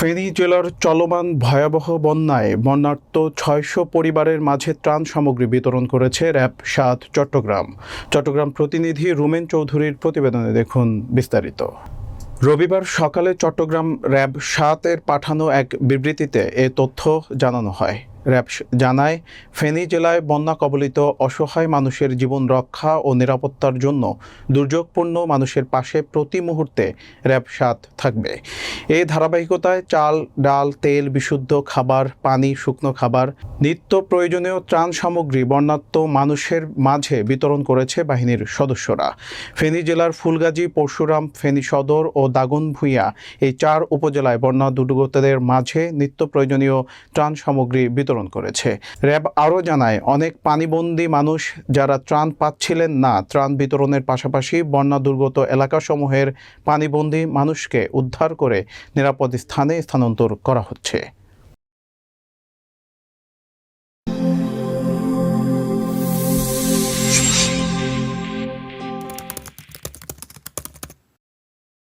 ফেনী জেলার চলমান ভয়াবহ বন্যায় বন্যার্ত ছয়শো পরিবারের মাঝে ত্রাণ সামগ্রী বিতরণ করেছে র্যাব সাত চট্টগ্রাম। চট্টগ্রাম প্রতিনিধি রুমেন চৌধুরীর প্রতিবেদনে দেখুন বিস্তারিত। রবিবার সকালে চট্টগ্রাম র্যাব সাতের পাঠানো এক বিবৃতিতে এ তথ্য জানানো হয়। র্যাব জানায়, ফেনী জেলায় বন্যা কবলিত অসহায় মানুষের জীবন রক্ষা ও নিরাপত্তার জন্য দুর্যোগপূর্ণ মানুষের পাশে প্রতি মুহূর্তে র্যাব সাত থাকবে। এই ধারাবাহিকতায় চাল, ডাল, তেল, বিশুদ্ধ খাবার, পানি, শুকনো খাবার, নিত্য প্রয়োজনীয় ত্রাণ সামগ্রী বন্যাত্ম মানুষের মাঝে বিতরণ করেছে বাহিনীর সদস্যরা। ফেনী জেলার ফুলগাজী, পরশুরাম, ফেনী সদর ও দাগনভূঞা এই চার উপজেলায় বন্যা দুর্গতদের মাঝে নিত্য প্রয়োজনীয় ত্রাণ সামগ্রী বিতরণ করেছে। র্যাব আরও জানায়, অনেক পানিবন্দী মানুষ যারা ত্রাণ পাচ্ছিলেন না, ত্রাণ বিতরণের পাশাপাশি বন্যা দুর্গত এলাকাসমূহের পানিবন্দী মানুষকে উদ্ধার করে নিরাপদ স্থানে স্থানান্তর করা হচ্ছে।